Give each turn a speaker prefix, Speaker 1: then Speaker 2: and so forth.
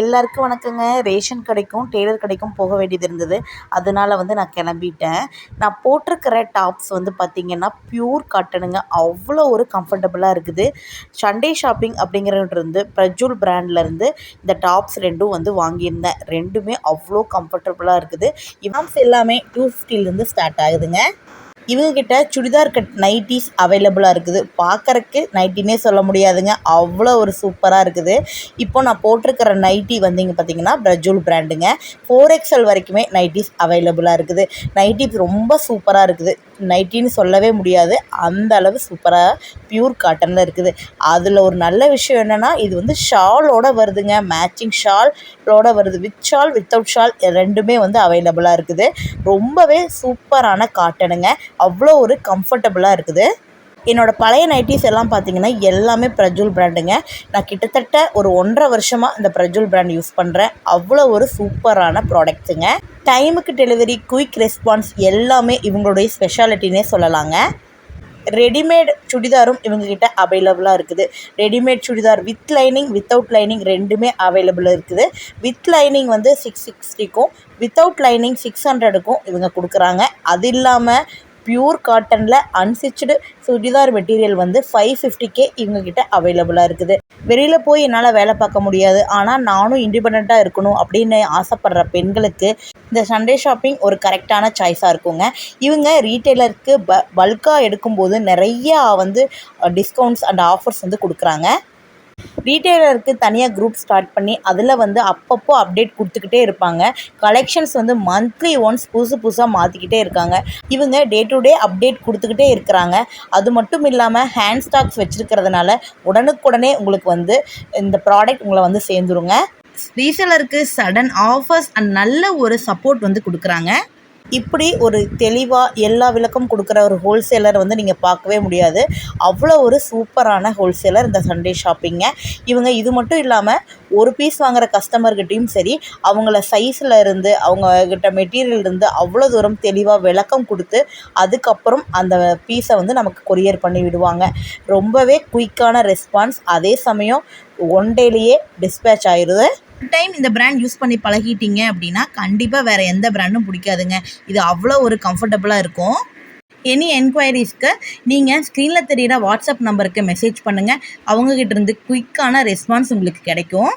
Speaker 1: எல்லாருக்கும் வணக்கங்க. ரேஷன் கடைக்கும் டெய்லர் கடைக்கும் போக வேண்டியது இருந்தது. அதனால் வந்து நான் கிளம்பிட்டேன். நான் போட்டிருக்கிற டாப்ஸ் வந்து பார்த்திங்கன்னா ப்யூர் காட்டனுங்க. அவ்வளோ ஒரு கம்ஃபர்டபுளாக இருக்குது. சண்டே ஷாப்பிங் அப்படிங்கிறது இருந்து பிராண்ட்லேருந்து இந்த டாப்ஸ் ரெண்டும் வந்து வாங்கியிருந்தேன். ரெண்டுமே அவ்வளோ கம்ஃபர்டபுளாக இருக்குது. இவாம்ஸ் எல்லாமே டூ ஃபிஃப்டிலேருந்து ஸ்டார்ட் ஆகுதுங்க. இவங்கக்கிட்ட சுடிதார் கட் நைட்டிஸ் அவைலபிளாக இருக்குது. பார்க்குறக்கு நைட்டினே சொல்ல முடியாதுங்க. அவ்வளோ ஒரு சூப்பராக இருக்குது. இப்போ நான் போட்டிருக்கிற நைட்டி வந்தீங்க பார்த்தீங்கன்னா பிரஜூல் பிராண்டுங்க ஃபோர் எக்ஸ்எல் வரைக்குமே நைட்டிஸ் அவைலபிளாக இருக்குது. நைட்டி ரொம்ப சூப்பராக இருக்குது. நைட்டின்னு சொல்லவே முடியாது. அந்த அளவு சூப்பராக ப்யூர் காட்டனில் இருக்குது. அதில் ஒரு நல்ல விஷயம் என்னென்னா இது வந்து ஷாலோட வருதுங்க. மேட்சிங் ஷாலோட வருது. வித் ஷால் வித்தவுட் ஷால் ரெண்டுமே வந்து அவைலபிளாக இருக்குது. ரொம்பவே சூப்பரான காட்டனுங்க அவ்வளோ ஒரு கம்ஃபர்டபுளாக இருக்குது. என்னோடய பழைய நைட்டிஸ் எல்லாம் பார்த்தீங்கன்னா எல்லாமே பிரஜுல் பிராண்டுங்க நான் கிட்டத்தட்ட ஒரு ஒன்றரை வருஷமாக இந்த பிரஜுல் பிராண்ட் யூஸ் பண்ணுறேன் அவ்வளோ ஒரு சூப்பரான ப்ராடக்ட்ஸுங்க டைமுக்கு டெலிவரி குயிக் ரெஸ்பான்ஸ் எல்லாமே இவங்களுடைய ஸ்பெஷாலிட்டினே சொல்லலாங்க. ரெடிமேட் சுடிதாரும் இவங்கக்கிட்ட அவைலபிளாக இருக்குது. Readymade churidar with lining without lining ரெண்டுமே அவைலபிள் இருக்குது. வித் லைனிங் வந்து சிக்ஸ் சிக்ஸ்டிக்கும் வித்தவுட் லைனிங் சிக்ஸ் ஹண்ட்ரடுக்கும் இவங்க கொடுக்குறாங்க. அது இல்லாமல் ப்யூர் காட்டனில் அன்ஸ்டிச்சுடு சுடிதார் மெட்டீரியல் வந்து ஃபைவ் ஃபிஃப்டிக்கே இவங்கக்கிட்ட அவைலபிளாக இருக்குது. வெளியில் போய் என்னால் வேலை பார்க்க முடியாது. ஆனால் நானும் இண்டிபெண்ட்டாக இருக்கணும் அப்படின்னு ஆசைப்படுற பெண்களுக்கு இந்த சண்டே ஷாப்பிங் ஒரு கரெக்டான சாய்ஸாக இருக்குங்க. இவங்க ரீட்டைலருக்கு ப பல்காக எடுக்கும்போது நிறையா வந்து டிஸ்கவுண்ட்ஸ் அண்ட் ஆஃபர்ஸ் வந்து கொடுக்குறாங்க. ரீட்டைலருக்கு தனியாக குரூப் ஸ்டார்ட் பண்ணி அதில் வந்து அப்பப்போ அப்டேட் கொடுத்துக்கிட்டே இருப்பாங்க. கலெக்ஷன்ஸ் வந்து மந்த்லி ஒன்ஸ் புதுசு புதுசாக மாற்றிக்கிட்டே இருக்காங்க. இவங்க டே டு டே அப்டேட் கொடுத்துக்கிட்டே இருக்கிறாங்க. அது மட்டும் இல்லாமல் ஹேண்ட் ஸ்டாக்ஸ் வச்சுருக்கிறதுனால உடனுக்குடனே உங்களுக்கு வந்து இந்த ப்ராடக்ட் உங்களை வந்து சேர்ந்துருங்க. ரீசேலருக்கு சடன் ஆஃபர்ஸ் அண்ட் நல்ல ஒரு சப்போர்ட் வந்து கொடுக்குறாங்க. இப்படி ஒரு தெளிவாக எல்லா விளக்கம் கொடுக்குற ஒரு ஹோல்சேலர் வந்து நீங்கள் பார்க்கவே முடியாது. அவ்வளோ ஒரு சூப்பரான ஹோல்சேலர் இந்த சண்டே ஷாப்பிங்க இவங்க இது மட்டும் இல்லாமல் ஒரு பீஸ் வாங்குகிற கஸ்டமர்கிட்டையும் சரி அவங்கள சைஸில் இருந்து அவங்கக்கிட்ட மெட்டீரியல் இருந்து அவ்வளோ தூரம் தெளிவாக விளக்கம் கொடுத்து அதுக்கப்புறம் அந்த பீஸை வந்து நமக்கு கொரியர் பண்ணி விடுவாங்க. ரொம்பவே குயிக்கான ரெஸ்பான்ஸ் அதே சமயம் ஒன் டேலேயே டிஸ்பேச் ஆயிடுது. டைம் இந்த பிராண்ட் யூஸ் பண்ணி பழகிட்டீங்க அப்படின்னா கண்டிப்பாக வேறு எந்த பிராண்டும் பிடிக்காதுங்க. இது அவ்வளோ ஒரு கம்ஃபர்டபுளாக இருக்கும். எனி என்கொயரிஸ்க்கு நீங்கள் ஸ்க்ரீனில் தெரிகிற வாட்ஸ்அப் நம்பருக்கு மெசேஜ் பண்ணுங்கள் அவங்கக்கிட்ட இருந்து குயிக்கான ரெஸ்பான்ஸ் உங்களுக்கு கிடைக்கும்.